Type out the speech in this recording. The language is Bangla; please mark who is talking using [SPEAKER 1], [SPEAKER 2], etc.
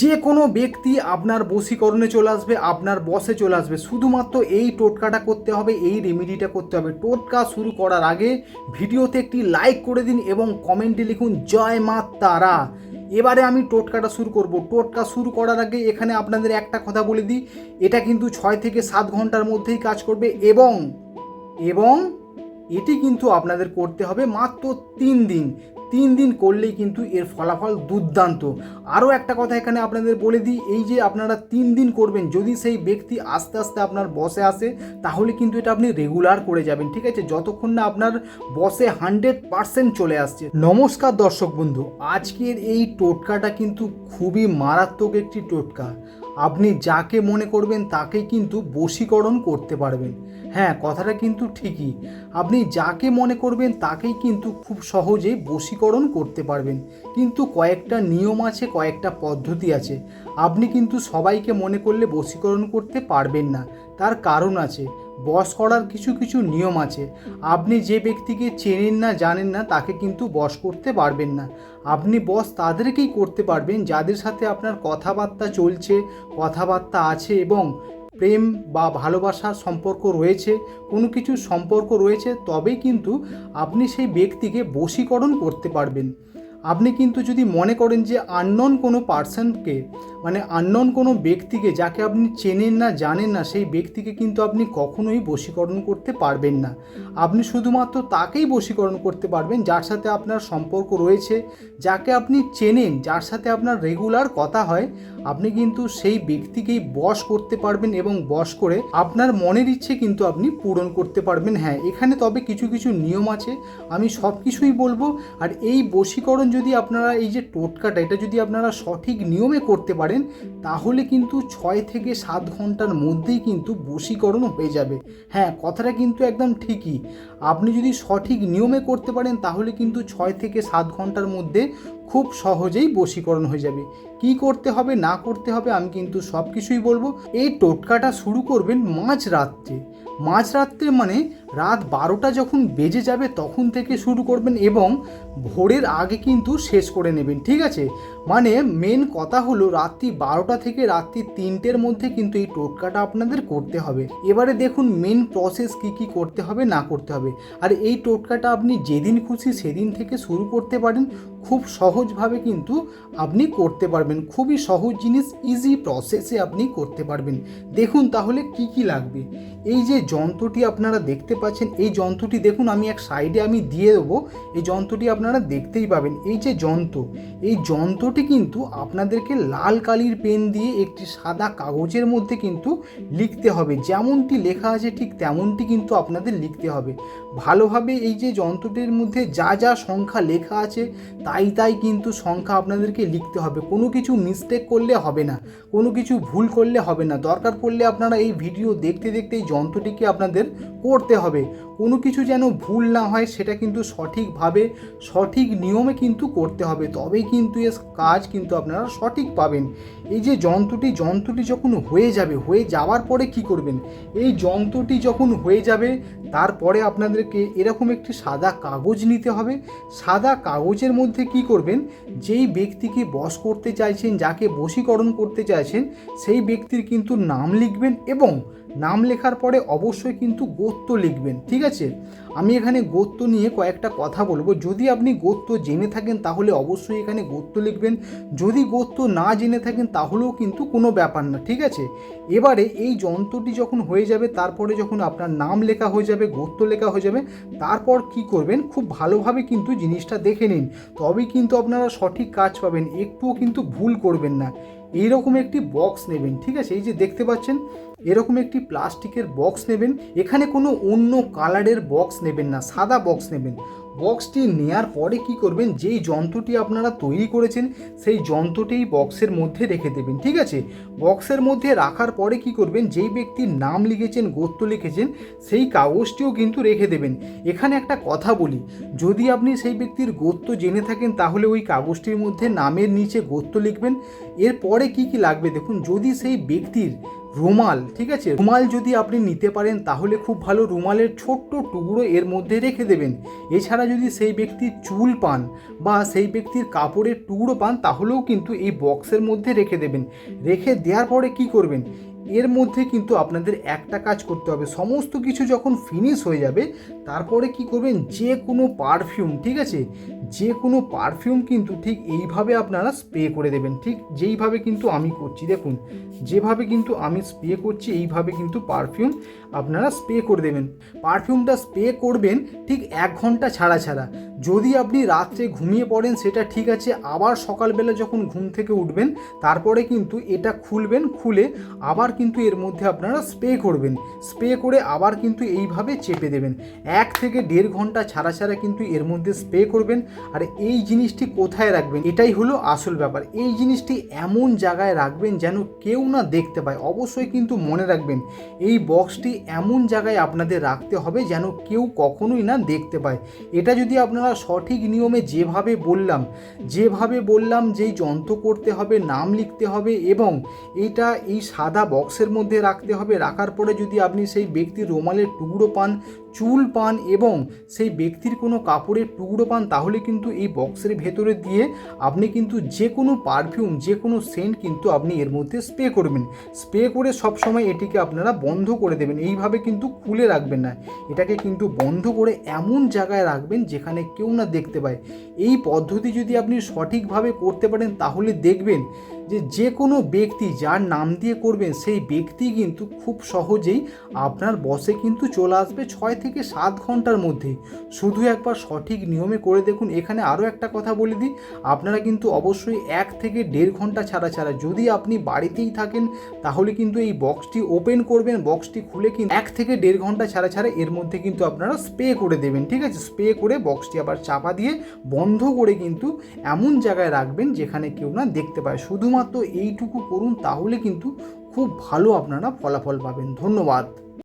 [SPEAKER 1] যে কোনো ব্যক্তি আপনার বশীকরণে চলে আসবে, আপনার বসে চলে আসবে। শুধুমাত্র এই টোটকাটা করতে হবে, এই রেমেডিটা করতে হবে। টোটকা শুরু করার আগে ভিডিওতে একটি লাইক করে দিন এবং কমেন্টে লিখুন, জয় মা তারা। এবারে আমি টোটকাটা শুরু করব। টোটকা শুরু করার আগে এখানে আপনাদের একটা কথা বলে দিই, এটা কিন্তু ছয় থেকে সাত ঘণ্টার মধ্যেই কাজ করবে এবং এবং এটি কিন্তু আপনাদের করতে হবে মাত্র তিন দিন। তিন দিন করলেই কিন্তু এর ফলাফল দুর্দান্ত। আরও একটা কথা এখানে আপনাদের বলে দিই, এই যে আপনারা তিন দিন করবেন, যদি সেই ব্যক্তি আস্তে আস্তে আপনার বসে আসে, তাহলে কিন্তু এটা আপনি রেগুলার করে যাবেন, ঠিক আছে? যতক্ষণ না আপনার বসে হান্ড্রেড পারসেন্ট চলে আসছে। নমস্কার দর্শক বন্ধু, আজকের এই টোটকাটা কিন্তু খুবই মারাত্মক একটি টোটকা। আপনি যাকে মনে করবেন তাকে কিন্তু বশীকরণ করতে পারবেন। হ্যাঁ কথাটা কিন্তু ঠিকই। আপনি যাকে মনে করবেন তাকেই কিন্তু খুব সহজেই বশীকরণ করতে পারবেন। কিন্তু কয়েকটা নিয়ম আছে, কয়েকটা পদ্ধতি আছে। আপনি কিন্তু সবাইকে মনে করলে বশীকরণ করতে পারবেন না। তার কারণ আছে বস করার কিছু কিছু নিয়ম আছে। আপনি যে ব্যক্তিকে চেনেন না, জানেন না, তাকে কিন্তু বস করতে পারবেন না। আপনি বস তাদেরকেই করতে পারবেন, যাদের সাথে আপনার কথাবার্তা চলছে, কথাবার্তা আছে এবং প্রেম বা ভালোবাসার সম্পর্ক রয়েছে, কোনো কিছু সম্পর্ক রয়েছে, তবেই কিন্তু আপনি সেই ব্যক্তিকে বশীকরণ করতে পারবেন। আপনি কিন্তু যদি মনে করেন যে আননন কোনো পার্সনকে মানে আননন কোনো ব্যক্তিকে যাকে আপনি চেনেন না, জানেন না, সেই ব্যক্তিকে কিন্তু আপনি কখনোই বশীকরণ করতে পারবেন না। আপনি শুধুমাত্র তাকেই বশীকরণ করতে পারবেন যার সাথে আপনার সম্পর্ক রয়েছে, যাকে আপনি চেনেন, যার সাথে আপনার রেগুলার কথা হয়। আপনি কিন্তু সেই ব্যক্তিকেই বশ করতে পারবেন এবং বশ করে আপনার মনের ইচ্ছে কিন্তু আপনি পূরণ করতে পারবেন। হ্যাঁ এখানে তবে কিছু কিছু নিয়ম আছে। আমি সব কিছুই বলব। আর এই বশীকরণ যদি আপনারা এই যে টোটকাটা, এটা যদি আপনারা সঠিক নিয়মে করতে পারেন, তাহলে কিন্তু ছয় থেকে সাত ঘণ্টার মধ্যেই কিন্তু বশীকরণ হয়ে যাবে। হ্যাঁ কথাটা কিন্তু একদম ঠিকই। আপনি যদি সঠিক নিয়মে করতে পারেন, তাহলে কিন্তু ছয় থেকে সাত ঘণ্টার মধ্যে খুব সহজেই বশীকরণ হয়ে যাবে। কি করতে হবে, না করতে হবে, আমি কিন্তু সব কিছুই বলব। এই টোটকাটা শুরু করবেন মাঝ রাত্রে। মাঝ রাত্রে মানে রাত বারোটা যখন বেজে যাবে তখন থেকে শুরু করবেন এবং ভোরের আগে কিন্তু শেষ করে নেবেন, ঠিক আছে? মানে মেন কথা হলো রাত্রি বারোটা থেকে রাত্রি তিনটের মধ্যে কিন্তু এই টোটকাটা আপনাদের করতে হবে। এবারে দেখুন মেন প্রসেস কি কি করতে হবে, না করতে হবে। আর এই টোটকাটা আপনি যেদিন খুশি সেদিন থেকে শুরু করতে পারেন। খুব সহজভাবে কিন্তু আপনি করতে পারবেন। খুবই সহজ জিনিস ইজি প্রসেসে আপনি করতে পারবেন। দেখুন তাহলে কি কি লাগবে? এই যে যন্ত্রটি আপনারা দেখতে পাচ্ছেন, এই যন্ত্রটি দেখুন, আমি এক সাইডে আমি দিয়ে দেবো। এই যন্ত্রটি আপনারা দেখতেই পাবেন। এই যে যন্ত্র, এই যন্ত্রটি কিন্তু আপনাদেরকে লাল কালির পেন দিয়ে একটি সাদা কাগজের মধ্যে কিন্তু লিখতে হবে। যেমনটি লেখা আছে, ঠিক তেমনটি কিন্তু আপনাদের লিখতে হবে। ভালোভাবে এই যে যন্ত্রটির মধ্যে যা যা সংখ্যা লেখা আছে তাই তাই কিন্তু সংখ্যা আপনাদেরকে লিখতে হবে। কোনো কিছু মিস্টেক করলে হবে না, কোনো কিছু ভুল করলে হবে না। দরকার পড়লে আপনারা এই ভিডিও দেখতে দেখতে এই যন্ত্রটিকে আপনাদের করতে হবে। কোনো কিছু যেন ভুল না হয় সেটা কিন্তু সঠিকভাবে, সঠিক নিয়মে কিন্তু করতে হবে। তবেই কিন্তু এর কাজ কিন্তু আপনারা সঠিক পাবেন। এই যে যন্ত্রটি যন্ত্রটি যখন হয়ে যাবে, হয়ে যাওয়ার পরে কি করবেন? এই যন্ত্রটি যখন হয়ে যাবে, তারপরে আপনাদেরকে এরকম একটি সাদা কাগজ নিতে হবে। সাদা কাগজের মধ্যে কি করবেন? যেই ব্যক্তিকে বস করতে চাইছেন, যাকে বশীকরণ করতে চাইছেন, সেই ব্যক্তির কিন্তু নাম লিখবেন এবং নাম লেখার পরে অবশ্যই কিন্তু গোত্র লিখবেন, ঠিক আছে? আমি এখানে গোত্র নিয়ে কয়েকটা কথা বলব। যদি আপনি গোত্র জেনে থাকেন, তাহলে অবশ্যই এখানে গোত্র লিখবেন। যদি গোত্র না জেনে থাকেন, তাহলেও কিন্তু কোনো ব্যাপার না, ঠিক আছে? এবারে এই যন্ত্রটি যখন হয়ে যাবে, তারপরে যখন আপনার নাম লেখা হয়ে যাবে, গোত্র লেখা হয়ে যাবে, তারপর কি করবেন? খুব ভালোভাবে কিন্তু জিনিসটা দেখে নিন। তবেই কিন্তু আপনারা সঠিক কাজ পাবেন, একটুও কিন্তু ভুল করবেন না। এইরকম একটি বক্স নেবেন, ঠিক আছে? এই যে দেখতে পাচ্ছেন, এরকম একটি প্লাস্টিকের বক্স নেবেন। এখানে কোনো অন্য কালারের বক্স নেবেন না, সাদা বক্স নেবেন। বক্সটি নেয়ার পরে কি করবেন? যেই যন্ত্রটি আপনারা তৈরি করেছেন, সেই যন্ত্রটি বক্সের মধ্যে রেখে দেবেন, ঠিক আছে? বক্সের মধ্যে রাখার পরে কি করবেন? যেই ব্যক্তির নাম লিখেছেন, গোত্র লিখেছেন, সেই কাগজটিও কিন্তু রেখে দেবেন। এখানে একটা কথা বলি, যদি আপনি সেই ব্যক্তির গোত্র জেনে থাকেন, তাহলে ওই কাগজটির মধ্যে নামের নিচে গোত্র লিখবেন। এরপরে কি কি লাগবে? দেখুন, যদি সেই ব্যক্তির রুমাল, ঠিক আছে? রুমাল যদি আপনি নিতে পারেন, তাহলে খুব ভালো রুমালের ছোট্ট টুকরো এর মধ্যে রেখে দেবেন। এছাড়া যদি সেই ব্যক্তির চুল পান বা সেই ব্যক্তির কাপড়ের টুকরো পান, তাহলেও কিন্তু এই বক্সের মধ্যে রেখে দেবেন। রেখে দেওয়ার পরে কি করবেন? এর মধ্যে কিন্তু আপনাদের একটা কাজ করতে হবে। সমস্ত কিছু যখন ফিনিশ হয়ে যাবে, তারপরে কি করবেন? যে কোনো পারফিউম ঠিক আছে? যে কোনো পারফিউম কিন্তু ঠিক এইভাবে আপনারা স্প্রে করে দেবেন। ঠিক যেইভাবে কিন্তু আমি করছি, দেখুন, যেভাবে কিন্তু আমি স্প্রে করছি, এইভাবে কিন্তু পারফিউম আপনারা স্প্রে করে দেবেন। পারফিউমটা স্প্রে করবেন ঠিক এক ঘণ্টা ছাড়া ছাড়া। যদি আপনি রাত্রে ঘুমিয়ে পড়েন, সেটা ঠিক আছে, আবার সকালবেলা যখন ঘুম থেকে উঠবেন, তারপরে কিন্তু এটা খুলবেন, খুলে আবার কিন্তু এর মধ্যে আপনারা স্প্রে করবেন। স্প্রে করে আবার কিন্তু এইভাবে চেপে দেবেন। এক থেকে দেড় ঘণ্টা ছাড়া ছাড়া কিন্তু এর মধ্যে স্প্রে করবেন। আর এই জিনিসটি কোথায় রাখবেন? এটাই হলো আসল ব্যাপার। এই জিনিসটি এমন জায়গায় রাখবেন যেন কেউ না দেখতে পায়। অবশ্যই কিন্তু মনে রাখবেন, এই বক্সটি এমন জায়গায় আপনাদের রাখতে হবে যেন কেউ কখনোই না দেখতে পায়। এটা যদি আপনারা সঠিক নিয়মে যেভাবে বললাম যেভাবে বললাম যেই যন্ত্র করতে হবে, নাম লিখতে হবে এবং এটা এই সাদা বক্সের মধ্যে রাখতে হবে, রাখার পরে যদি আপনি সেই ব্যক্তির রোমালের টুকরো পান চুল পান এবং সেই ব্যক্তির কোনো কাপড়ের টুকরো পান, তাহলে কিন্তু এই বক্সের ভেতরে দিয়ে আপনি কিন্তু যে কোনো পারফিউম যে কোনো সেন্ট কিন্তু আপনি এর মধ্যে স্প্রে করবেন। স্প্রে করে সব সময় এটিকে আপনারা বন্ধ করে দেবেন। এইভাবে কিন্তু খুলে রাখবেন না। এটাকে কিন্তু বন্ধ করে এমন জায়গায় রাখবেন যেখানে কেউ না দেখতে পায়। এই পদ্ধতি যদি আপনি সঠিকভাবে করতে পারেন, তাহলে দেখবেন যে যে কোনো ব্যক্তি যার নাম দিয়ে করবেন, সেই ব্যক্তি কিন্তু খুব সহজেই আপনার বসে কিন্তু চলে আসবে ছয় থেকে সাত ঘণ্টার মধ্যে। শুধু একবার সঠিক নিয়মে করে দেখুন। এখানে আরও একটা কথা বলে দিই। আপনারা কিন্তু অবশ্যই এক থেকে দেড় ঘণ্টা ছাড়া ছাড়া যদি আপনি বাড়িতেই থাকেন, তাহলে কিন্তু এই বক্সটি ওপেন করবেন। বক্সটি খুলে কিন্তু এক থেকে দেড় ঘণ্টা ছাড়া ছাড়া এর মধ্যে কিন্তু আপনারা স্প্রে করে দেবেন, ঠিক আছে? স্প্রে করে বক্সটি আবার চাপা দিয়ে বন্ধ করে কিন্তু এমন জায়গায় রাখবেন যেখানে কেউ না দেখতে পায়। শুধুমাত্র এইটুকু করুন, তাহলে কিন্তু খুব ভালো আপনারা ফলাফল পাবেন। ধন্যবাদ।